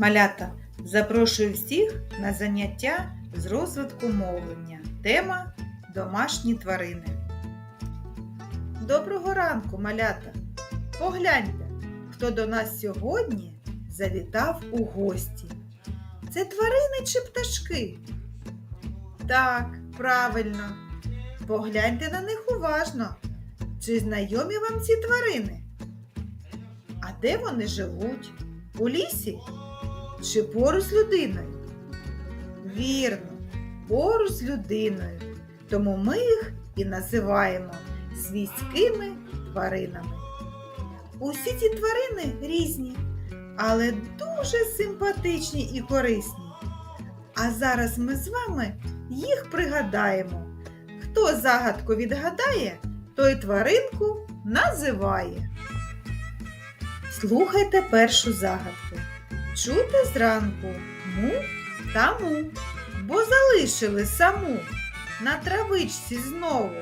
Малята, запрошую всіх на заняття з розвитку мовлення. Тема домашні тварини. Доброго ранку, малята! Погляньте, хто до нас сьогодні завітав у гості. Це тварини чи пташки? Так, правильно. Погляньте на них уважно. Чи знайомі вам ці тварини? А де вони живуть? У лісі? Чи поруч з людиною? Вірно, поруч з людиною. Тому ми їх і називаємо свійськими тваринами. Усі ці тварини різні, але дуже симпатичні і корисні. А зараз ми з вами їх пригадаємо. Хто загадку відгадає, той тваринку називає. Слухайте першу загадку. Чути зранку му та му, бо залишили саму на травичці знову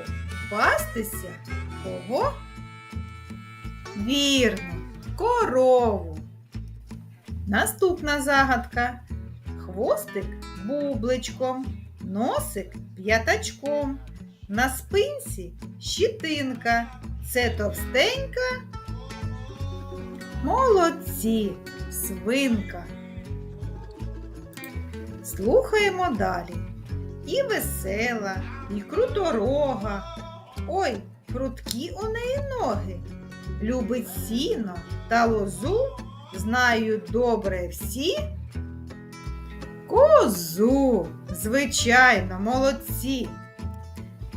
пастися кого? Вірно, корову. Наступна загадка. Хвостик бубличком, носик п'ятачком, на спинці щитинка. Це товстенька. Молодці, свинка. Слухаємо далі. І весела, і круторога. Ой, прудкі у неї ноги. Любить сіно та лозу, знають добре всі. Козу, звичайно, молодці.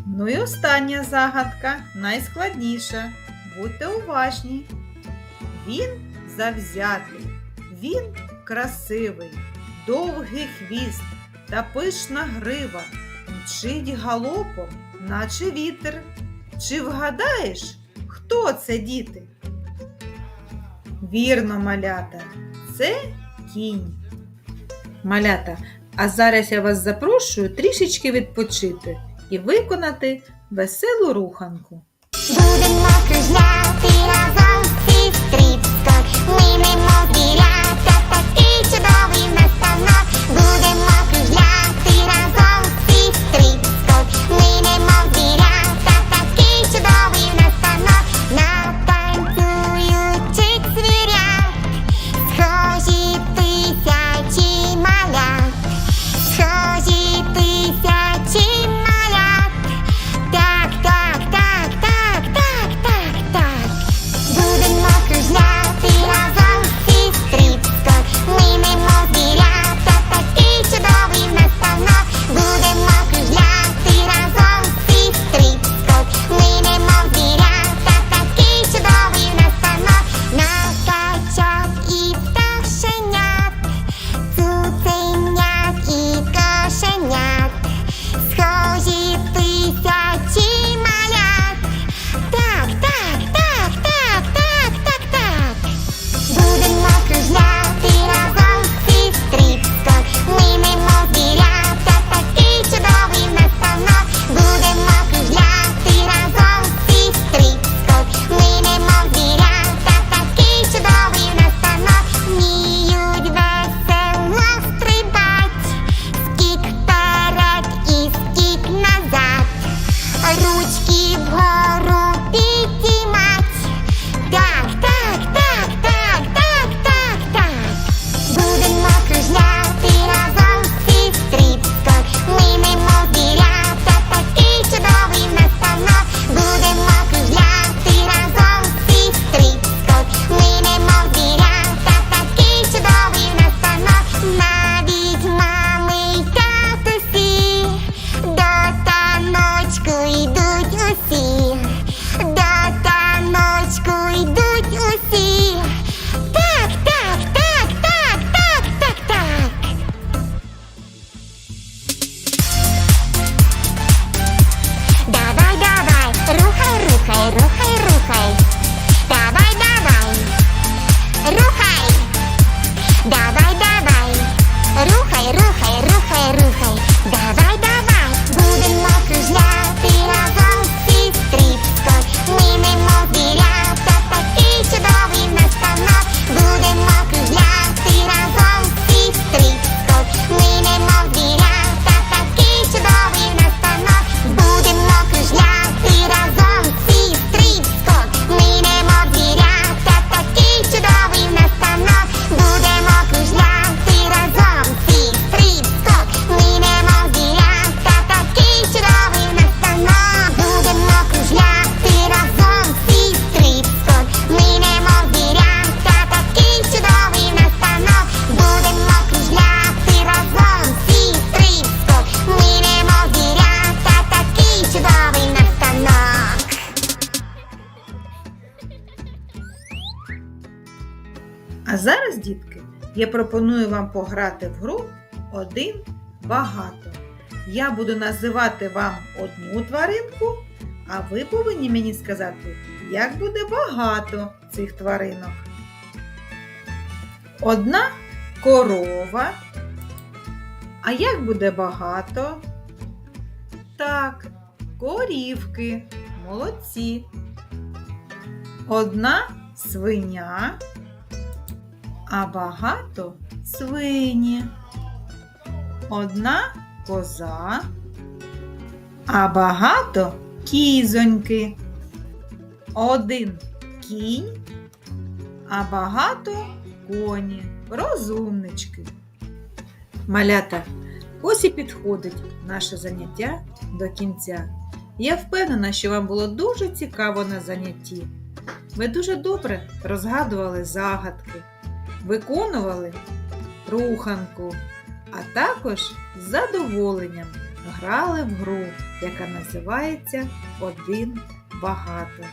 Ну і остання загадка, найскладніша. Будьте уважні. Він завзятий, він красивий, довгий хвіст та пишна грива, мчить галопом, наче вітер. Чи вгадаєш, хто це діти? Вірно, малята, це кінь. Малята, а зараз я вас запрошую трішечки відпочити і виконати веселу руханку. Рухай, зараз, дітки, я пропоную вам пограти в гру один багато. Я буду називати вам одну тваринку, а ви повинні мені сказати, як буде багато цих тваринок. Одна корова. А як буде багато? Так, корівки. Молодці. Одна свиня, а багато свині. Одна коза, а багато кізоньки. Один кінь, а багато коні, розумнички. Малята, ось і підходить наше заняття до кінця. Я впевнена, що вам було дуже цікаво на занятті. Ви дуже добре розгадували загадки, виконували руханку, а також з задоволенням грали в гру, яка називається Один багато.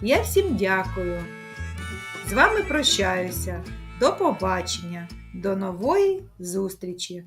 Я всім дякую. З вами прощаюся. До побачення, до нової зустрічі!